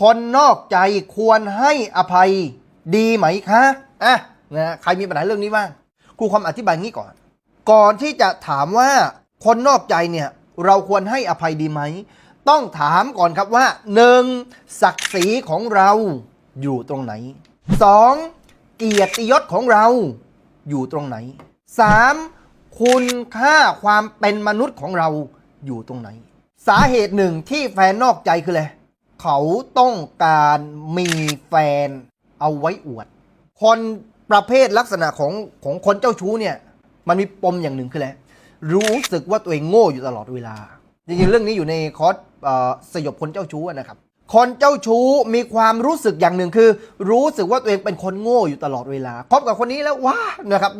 คนนอกใจควรให้อภัยดีไหมคะอะนะใครมีปัญหาเรื่องนี้บ้างครูความอธิบายงี้ก่อน ก่อนที่จะถามว่าคนนอกใจเนี่ยเราควรให้อภัยดีไหม ต้องถามก่อนครับว่าหนึ่งศักดิ์ศรีของเราอยู่ตรงไหนสองเกียรติยศของเราอยู่ตรงไหนสามคุณค่าความเป็นมนุษย์ของเราอยู่ตรงไหน สาเหตุหนึ่งที่แฟนนอกใจคืออะไร เขาต้องการมีแฟนเอาไว้อวด คนประเภทลักษณะของของคนเจ้าชู้เนี่ย มันมีปมอย่างหนึ่งคืออะไรรู้สึกว่าตัวเองโง่อยู่ตลอดเวลา จริงๆ เรื่องนี้อยู่ในคอร์สสยบคนเจ้าชู้นะครับ คนเจ้าชู้มีความรู้สึกอย่างหนึ่งคือ รู้สึกว่าตัวเองเป็นคนโง่อยู่ตลอดเวลาคบกับคนนี้แล้วว้านะครับ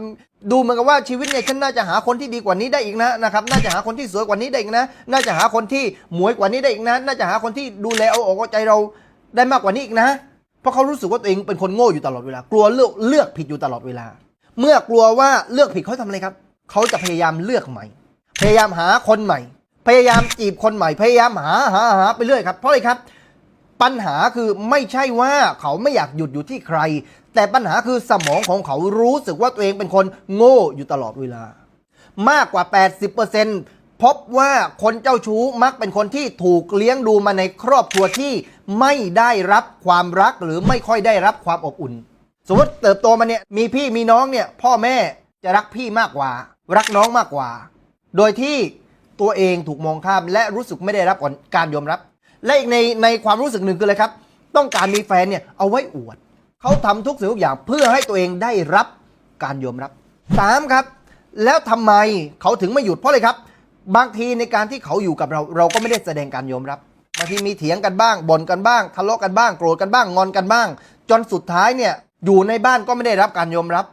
ดูเหมือนกับว่าชีวิตเนี่ยฉันน่าจะหาคนที่ดีกว่านี้ได้อีกนะนะครับน่าจะหาคนที่สวยกว่านี้ได้อีกนะ น่าจะหาคนที่หมวยกว่านี้ได้อีกนะ น่าจะหาคนที่ดูแลเอาอกเอาใจเราได้มากกว่านี้อีกนะ เพราะเขารู้สึกว่าตัวเองเป็นคนโง่อยู่ตลอดเวลากลัวเลือกเลือกผิดอยู่ตลอดเวลา เมื่อกลัวว่าเลือกผิดเขาทำอะไรครับเขาจะพยายามเลือกใหม่ พยายามหาคนใหม่ พยายามจีบคนใหม่ พยายามหาหาหาไปเรื่อยครับเพราะอะไรครับ ปัญหาคือไม่ใช่ว่าเขาไม่อยากหยุดอยู่ที่ใคร แต่ปัญหาคือสมองของเขารู้สึกว่าตัวเองเป็นคนโง่อยู่ตลอดเวลา มากกว่า 80%พบว่าคนเจ้าชู้มักเป็นคนที่ถูกเลี้ยงดูมาในครอบครัวที่ไม่ได้รับความรักหรือไม่ค่อยได้รับความอบอุ่น สมมติเติบโตมาเนี่ยมีพี่มีน้องเนี่ยพ่อแม่จะรักพี่มากกว่า รักน้องมากกว่า โดยที่ตัวเองถูกมองข้ามและรู้สึกไม่ได้รับการยอมรับ และอีกในในความรู้สึกหนึ่งคืออะไรครับ ต้องการมีแฟนเนี่ยเอาไว้อวด เขาทำทุกสิ่งทุกอย่างเพื่อให้ตัวเองได้รับการยอมรับสามครับ แล้วทำไมเขาถึงไม่หยุดเพราะอะไรครับ บางทีในการที่เขาอยู่กับเรา เราก็ไม่ได้แสดงการยอมรับบางทีมีเถียงกันบ้างบ่นกันบ้าง ทะเลาะกันบ้าง โกรธกันบ้างงอนกันบ้าง จนสุดท้ายเนี่ยอยู่ในบ้านก็ไม่ได้รับการยอมรับ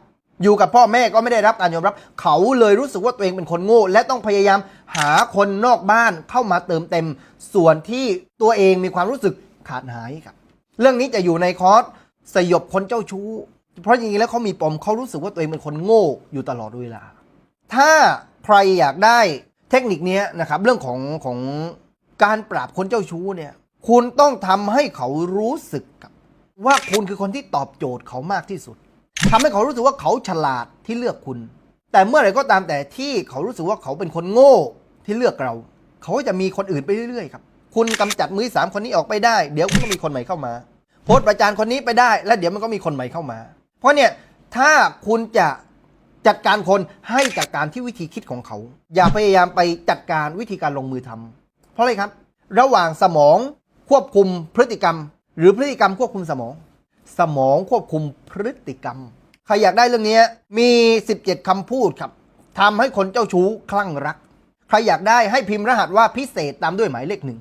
อยู่กับพ่อแม่ก็ไม่ได้รับการยอมรับ เขาเลยรู้สึกว่าตัวเองเป็นคนโง่ และต้องพยายามหาคนนอกบ้านเข้ามาเติมเต็ม ส่วนที่ตัวเองมีความรู้สึกขาดหายครับ เรื่องนี้จะอยู่ในคอร์สสยบคนเจ้าชู้ เพราะจริงๆแล้วเขามีปมเขารู้สึกว่าตัวเองเป็นคนโง่อยู่ตลอดเวลา ถ้าใครอยากได้เทคนิคนี้นะครับ เรื่องของของการปราบคนเจ้าชู้เนี่ย คุณต้องทำให้เขารู้สึกครับว่าคุณคือคนที่ตอบโจทย์เขามากที่สุด ทำให้เขารู้สึกว่าเขาฉลาดที่เลือกคุณ แต่เมื่อไหร่ก็ตามแต่ที่เขารู้สึกว่าเขาเป็นคนโง่ที่เลือกเรา เขาก็จะมีคนอื่นไปเรื่อยๆครับ คุณกำจัดมือสามคนนี้ออกไปได้ เดี๋ยวก็มีคนใหม่เข้ามา โพสต์ประจานคนนี้ไปได้ แล้วเดี๋ยวมันก็มีคนใหม่เข้ามา เพราะเนี่ยถ้าคุณจะจัดการคนให้จัดการที่วิธีคิดของเขา อย่าพยายามไปจัดการวิธีการลงมือทำเพราะอะไรครับ ระหว่างสมองควบคุมพฤติกรรม หรือพฤติกรรมควบคุมสมอง สมองควบคุมพฤติกรรม ใครอยากได้เรื่องนี้มี 17 คำพูดครับทำให้คนเจ้าชู้คลั่งรัก ใครอยากได้ให้พิมพ์รหัสว่าพิเศษตามด้วยหมายเลขหนึ่ง